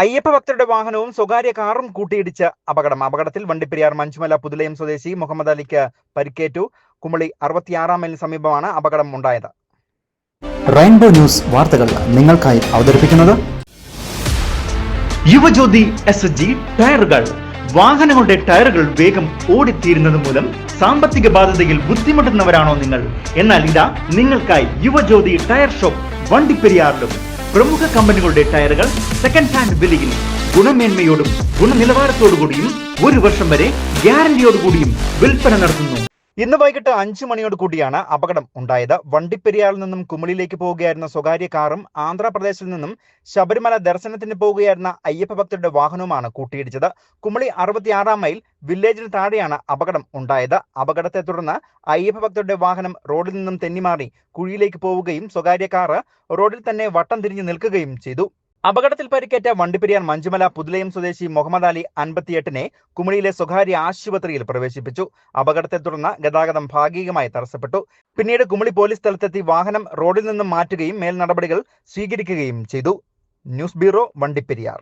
അയ്യപ്പ ഭക്തരുടെ വാഹനവും സ്വകാര്യ കാറും കൂട്ടിയിടിച്ച അപകടം. അപകടത്തിൽ വണ്ടിപ്പെരിയാർ മഞ്ചുമല പുതുലയം സ്വദേശി മുഹമ്മദ് അലിക്ക് പരിക്കേറ്റു. കുമളി അറുപത്തിയാറാം മൈലിന് സമീപമാണ് അപകടം ഉണ്ടായത്. റെയിൻബോ ന്യൂസ് വാർത്തകൾ നിങ്ങൾക്കായി അവതരിപ്പിക്കുന്നത് യുവജ്യോതി എസ് എസ് ജി ടയറുകൾ. വാഹനങ്ങളുടെ ടയറുകൾ വേഗം ഓടിത്തീരുന്നത് മൂലം സാമ്പത്തിക ബാധ്യതയിൽ ബുദ്ധിമുട്ടുന്നവരാണോ നിങ്ങൾ? എന്നാൽ ഇതാ നിങ്ങൾക്കായി യുവജ്യോതി ടയർ ഷോപ്പ് വണ്ടിപ്പെരിയാറിലും. പ്രമുഖ കമ്പനികളുടെ ടയറുകൾ സെക്കൻഡ് ഹാൻഡ് വിലയിൽ ഗുണമേന്മയോടും ഗുണനിലവാരത്തോടുകൂടിയും ഒരു വർഷം വരെ ഗ്യാരണ്ടിയോടുകൂടിയും വിൽപ്പന നടത്തുന്നു. ഇന്ന് വൈകിട്ട് അഞ്ചു മണിയോട് കൂടിയാണ് അപകടം ഉണ്ടായത്. വണ്ടിപ്പെരിയാറിൽ നിന്നും കുമളിയിലേക്ക് പോവുകയായിരുന്ന സ്വകാര്യ കാറും ആന്ധ്രാപ്രദേശിൽ നിന്നും ശബരിമല ദർശനത്തിന് പോവുകയായിരുന്ന അയ്യപ്പ ഭക്തരുടെ വാഹനവുമാണ് കൂട്ടിയിടിച്ചത്. കുമളി അറുപത്തിയാറാം മൈൽ വില്ലേജിന് താഴെയാണ് അപകടം ഉണ്ടായത്. അപകടത്തെ തുടർന്ന് അയ്യപ്പ ഭക്തരുടെ വാഹനം റോഡിൽ നിന്നും തെന്നിമാറി കുഴിയിലേക്ക് പോവുകയും സ്വകാര്യ കാറ് റോഡിൽ തന്നെ വട്ടം തിരിഞ്ഞു നിൽക്കുകയും ചെയ്തു. അപകടത്തിൽ പരിക്കേറ്റ വണ്ടിപ്പെരിയാർ മഞ്ചുമല പുതുലയം സ്വദേശി മുഹമ്മദ് അലി അൻപത്തിയെട്ടിനെ കുമളിയിലെ സ്വകാര്യ ആശുപത്രിയിൽ പ്രവേശിപ്പിച്ചു. അപകടത്തെ തുടർന്ന് ഗതാഗതം ഭാഗികമായി തടസ്സപ്പെട്ടു. പിന്നീട് കുമളി പോലീസ് സ്ഥലത്തെത്തി വാഹനം റോഡിൽ നിന്നും മാറ്റുകയും മേൽ നടപടികൾ സ്വീകരിക്കുകയും ചെയ്തു. News bureau Vandiperiyar.